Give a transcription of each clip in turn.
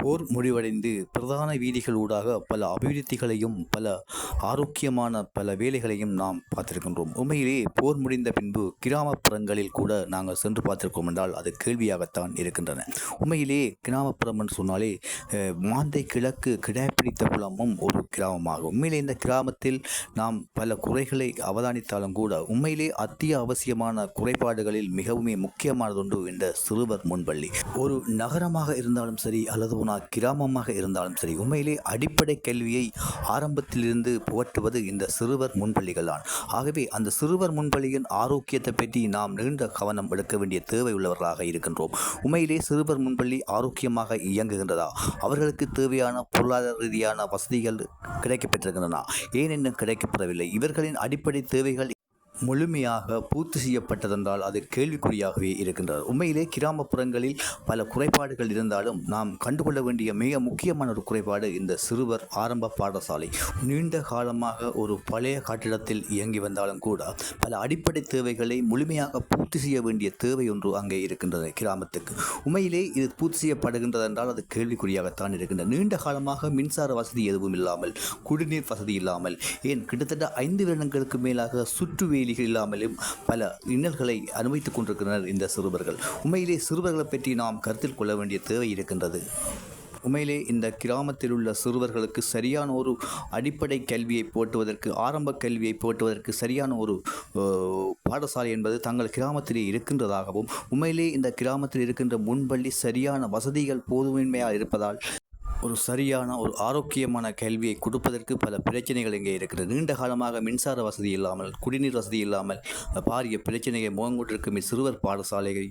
போர் முடிவடைந்து பிரதான வீதிகள் ஊடாக பல அபிவிருத்திகளையும் பல ஆரோக்கியமான பல வேலைகளையும் நாம் பார்த்திருக்கின்றோம். உண்மையிலே போர் முடிந்த பின்பு கிராமப்புறங்களில் கூட நாங்கள் சென்று பார்த்திருக்கோம் என்றால் அது கேள்வியாகத்தான் இருக்கின்றன. உண்மையிலே கிராமப்புறம் என்று சொன்னாலே மாந்தை கிழக்கு கிடாப்பிடித்த குளமும் ஒரு கிராமமாகும். உண்மையிலே இந்த கிராமத்தில் நாம் பல குறைகளை அவதானித்தாலும் கூட உண்மையிலே அத்தியாவசியமான குறைபாடுகளில் மிகவும் முக்கியமானதொன்று இந்த சிறுவர் முன்பள்ளி. ஒரு நகரமாக இருந்தாலும் சரி அல்லது ஒரு கிராமமாக இருந்தாலும் சரி உண்மையிலே அடிப்படை கல்வியை ஆரம்பத்திலிருந்து புகட்டுவது இந்த சிறுவர் முன்பள்ளிகள் தான் ஆகவே அந்த சிறுவர் முன்பள்ளியின் ஆரோக்கியத்தை பற்றி நாம் நீண்ட கவனம் எடுக்க வேண்டிய தேவை உள்ளவர்களாக இருக்கின்றோம். உண்மையிலே சிறுவர் முன்பள்ளி ஆரோக்கியமாக இயங்குகின்றதா? அவர்களுக்கு தேவையான பொருளாதார ரீதியான வசதிகள் கிடைக்கப்பெற்றிருக்கின்றன. ஏன் இன்னும் இவர்களின் அடிப்படை தேவைகள் முழுமையாக பூர்த்தி செய்யப்பட்டதென்றால் அது கேள்விக்குறியாகவே இருக்கின்றது. உண்மையிலே கிராமப்புறங்களில் பல குறைபாடுகள் இருந்தாலும் நாம் கண்டுகொள்ள வேண்டிய மிக முக்கியமான ஒரு குறைபாடு இந்த சிறுவர் ஆரம்ப பாடசாலை. நீண்ட காலமாக ஒரு பழைய கட்டிடத்தில் இயங்கி வந்தாலும் கூட பல அடிப்படை தேவைகளை முழுமையாக பூர்த்தி செய்ய வேண்டிய தேவை ஒன்று அங்கே இருக்கின்றது கிராமத்துக்கு. உண்மையிலே இது பூர்த்தி செய்யப்படுகின்றது என்றால் அது கேள்விக்குறியாகத்தான் இருக்கின்றது. நீண்ட காலமாக மின்சார வசதி எதுவும் இல்லாமல் குடிநீர் வசதி இல்லாமல் ஏன் கிட்டத்தட்ட ஐந்து வருடங்களுக்கு மேலாக சுற்றுவேலிகள் இல்லாமலும் பல இன்னல்களை அனுபவித்துக் கொண்டிருக்கின்றனர் இந்த சிறுவர்கள். உண்மையிலே சிறுவர்களை பற்றி நாம் கருத்தில் கொள்ள வேண்டிய தேவை இருக்கின்றது. உண்மையிலே இந்த கிராமத்தில் உள்ள சிறுவர்களுக்கு சரியான ஒரு அடிப்படை கல்வியை போட்டுவதற்கு ஆரம்ப கல்வியை போட்டுவதற்கு சரியான ஒரு பாடசாலை என்பது தங்கள் கிராமத்திலே இருக்கின்றதாகவும் உண்மையிலே இந்த கிராமத்தில் இருக்கின்ற முன்பள்ளி சரியான வசதிகள் போதுமின்மையாக இருப்பதால் ஒரு சரியான ஒரு ஆரோக்கியமான கல்வியை கொடுப்பதற்கு பல பிரச்சனைகள் இங்கே இருக்கிறது. நீண்ட காலமாக மின்சார வசதி இல்லாமல் குடிநீர் வசதி இல்லாமல் பாரிய பிரச்சனையை முகங்கொண்டிருக்கும் இச்சிறுவர் பாடசாலையை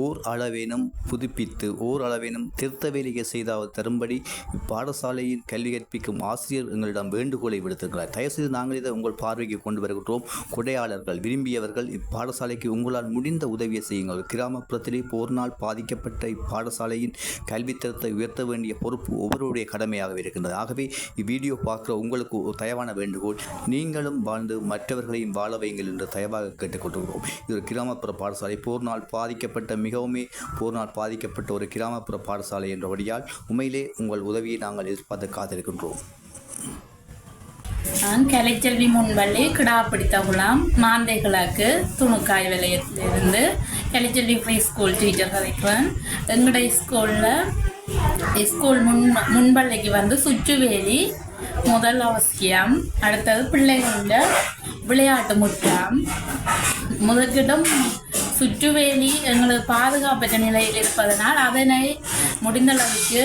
ஓர் அளவேனும் புதுப்பித்து ஓர் அளவேனும் திருத்த வேலையை செய்தாவது தரும்படி இப்பாடசாலையின் கல்வி கற்பிக்கும் ஆசிரியர் எங்களிடம் வேண்டுகோளை விடுத்திருக்கிறார் தயவுசெய்து நாங்கள் இதை உங்கள் பார்வைக்கு கொண்டு வருகின்றோம் கொடையாளர்கள் விரும்பியவர்கள் இப்பாடசாலைக்கு உங்களால் முடிந்த உதவியை செய்யுங்கள். கிராமப்புறத்திலே போர்னால் பாதிக்கப்பட்ட இப்பாடசாலையின் கல்வி தரத்தை உயர்த்த வேண்டிய பொறுப்பு ஒவ்வொருடைய கடமையாக இருக்கின்றது. ஆகவே இவ்வீடியோ பார்க்குற உங்களுக்கு ஒரு தயவான வேண்டுகோள் நீங்களும் வாழ்ந்து மற்றவர்களையும் வாழ வைங்கள் என்று தயவாக கேட்டுக்கொண்டிருக்கிறோம் இது ஒரு கிராமப்புற பாடசாலை போர்னால் பாதிக்கப்பட்ட மிகவுமே போர்னால் பாதிக்கப்பட்ட ஒரு கிராமப்புற பாடசாலை என்றபடியால் உண்மையிலே உங்கள் உதவியை நாங்கள் எதிர்பார்த்து காத்திருக்கின்றோம். நான் கலைச்செல்வி கிடா பிடித்த குளம் மாந்தை கிழக்கு துணுக்காய் விலையத்திலிருந்து கலைச்செல்வி ஃப்ரீ ஸ்கூல் டீச்சர் கதைக்குவேன் எங்களுடைய ஸ்கூலில் ஸ்கூல் முன் முன்பள்ளிக்கு வந்து சுற்றுவேலி முதல் அவசியம் அடுத்தது பிள்ளைகள விளையாட்டு முற்றம் முதற்கிடம் சுற்றுவேலி எங்களுக்கு பாதுகாப்பற்ற நிலையில் இருப்பதனால் அதனை முடிந்தளவுக்கு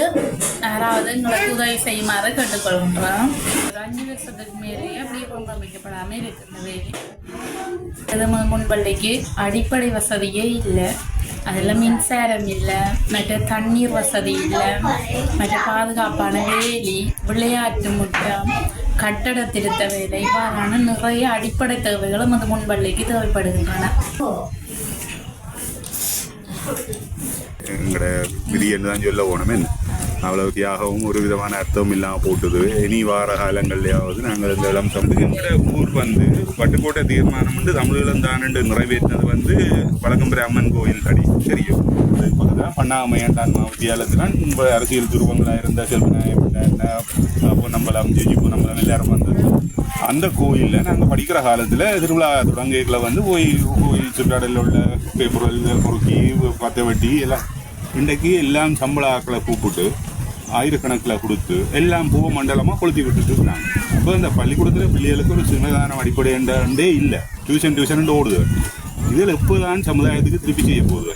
யாராவது எங்களுக்கு உதவி செய்யுமாறு கேட்டுக்கொள்கின்றோம். அஞ்சு வருஷத்துக்கு மேலேயே அப்படியே கொண்டமைக்கப்படாமல் இருக்கு இந்த வேலி இது முன்பள்ளிக்கு அடிப்படை வசதியே இல்லை. அதில் மின்சாரம் இல்லை. மற்ற தண்ணீர் வசதி இல்லை. மற்ற பாதுகாப்பான வேலி விளையாட்டு முற்றம் கட்டட திருத்த வேலை இவ்வாறான நிறைய அடிப்படை தேவைகளும் அந்த முன்பள்ளிக்கு தேவைப்படுகின்றன. எங்களோட விதி என்று தான் சொல்ல போனோமே அவ்வளவு தியாகவும் ஒரு விதமான அர்த்தம் இல்லாமல் போட்டுது. இனி வார காலங்கள்லையாவது நாங்கள் இந்த இளம் சமூக எங்களோட ஊர் வந்து பட்டுக்கோட்டை தீர்மானம் வந்து தமிழீழம் தானண்டு நிறைவேற்றினது வந்து பழக்கம்புரை அம்மன் கோயில் அடி. தெரியும். அது பண்ணாமையாண்டான் வித்தியாலயத்தில் முன்பு அரசியல் துருவங்களாக இருந்த செல்வநாயகம் பொன்னம்பலம் ஜிஜி பொன்னம்பலம் எல்லாரும் வந்தது. அந்த கோயிலில் நாங்கள் படிக்கிற காலத்தில் திருவிழா தொடங்கைகளை வந்து போய் கோயில் சுற்றாடலில் உள்ள பேப்பர்கள் பொறுக்கி பத்த வட்டி எல்லாம் இன்றைக்கு எல்லாம் சம்பள ஆக்களை கூப்பிட்டு ஆயிரக்கணக்கில் கொடுத்து எல்லாம் பூ மண்டலமாக கொளுத்தி விட்டுட்டு இருக்கிறாங்க அப்போ இந்த பள்ளிக்கூடத்தில் பிள்ளைகளுக்கு ஒரு சின்னதான அடிப்படை என்றே இல்லை. டியூஷன் டியூஷன் ஓடுது. இதில் எப்போதான் சமுதாயத்துக்கு திருப்பி செய்ய போகுது?